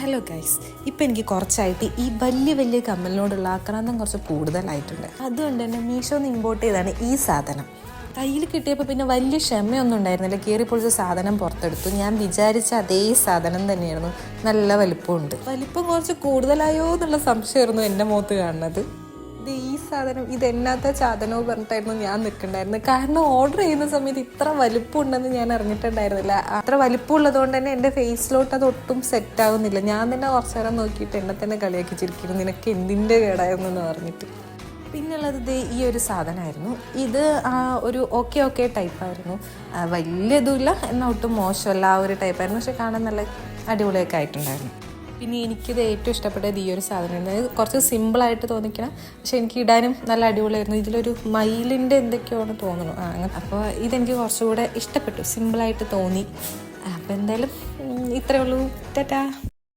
Hello guys ഇപ്പം എനിക്ക് കുറച്ചായിട്ട് ഈ വലിയ വലിയ കമ്മലിനോടുള്ള ആക്രാന്തം കുറച്ച് കൂടുതലായിട്ടുണ്ട്. അതുകൊണ്ട് തന്നെ മീഷോന്ന് ഇമ്പോർട്ട് ചെയ്താണ് ഈ സാധനം. കയ്യിൽ കിട്ടിയപ്പോൾ പിന്നെ വലിയ ക്ഷമയൊന്നും ഉണ്ടായിരുന്നില്ല. കീറി പൊളിച്ച സാധനം പുറത്തെടുത്തു. ഞാൻ വിചാരിച്ച അതേ സാധനം തന്നെയായിരുന്നു. നല്ല വലിപ്പമുണ്ട്. വലിപ്പം കുറച്ച് കൂടുതലായോ എന്നുള്ള സംശയമായിരുന്നു എന്റെ മുഖത്ത് കാണുന്നത്. ഈ സാധനം ഇത് എന്നാത്ത സാധനവും പറഞ്ഞിട്ടായിരുന്നു ഞാൻ നിൽക്കണ്ടായിരുന്നത് കാരണം ഓർഡർ ചെയ്യുന്ന സമയത്ത് ഇത്ര വലിപ്പമുണ്ടെന്ന് ഞാൻ അറിഞ്ഞിട്ടുണ്ടായിരുന്നില്ല. അത്ര വലിപ്പമുള്ളത് കൊണ്ട് തന്നെ എന്റെ ഫേസിലോട്ട് അത് ഒട്ടും സെറ്റ് ആവുന്നില്ല. ഞാൻ തന്നെ കുറച്ച് നേരം നോക്കിയിട്ട് എന്നെ തന്നെ കളിയാക്കി ചിരിക്കുന്നു. നിനക്ക് എന്തിന്റെ കേടായിരുന്നു എന്ന് പറഞ്ഞിട്ട്. പിന്നുള്ളത് ഈ ഒരു സാധനമായിരുന്നു. ഇത് ഒരു ഓക്കെ ഓക്കെ ടൈപ്പായിരുന്നു വലിയ ഇതുമില്ല എന്നാൽ ഒട്ടും മോശമല്ല ആ ഒരു ടൈപ്പായിരുന്നു പക്ഷെ കാണാൻ നല്ല അടിപൊളിയൊക്കെ ആയിട്ടുണ്ടായിരുന്നു. പിന്നെ എനിക്കിത് ഏറ്റവും ഇഷ്ടപ്പെട്ടത് ഈ ഒരു സാധനം അതായത് കുറച്ച് സിമ്പിളായിട്ട് തോന്നിക്കണം പക്ഷെ എനിക്ക് ഇടാനും നല്ല അടിപൊളിയായിരുന്നു. ഇതിലൊരു മയിലിന്റെ എന്തൊക്കെയാണ് തോന്നുന്നു. ആ അങ്ങനെ. അപ്പോൾ ഇതെനിക്ക് കുറച്ചുകൂടെ ഇഷ്ടപ്പെട്ടു. സിമ്പിളായിട്ട് തോന്നി. അപ്പോൾ എന്തായാലും ഇത്രയേ ഉള്ളൂ. ടാറ്റാ.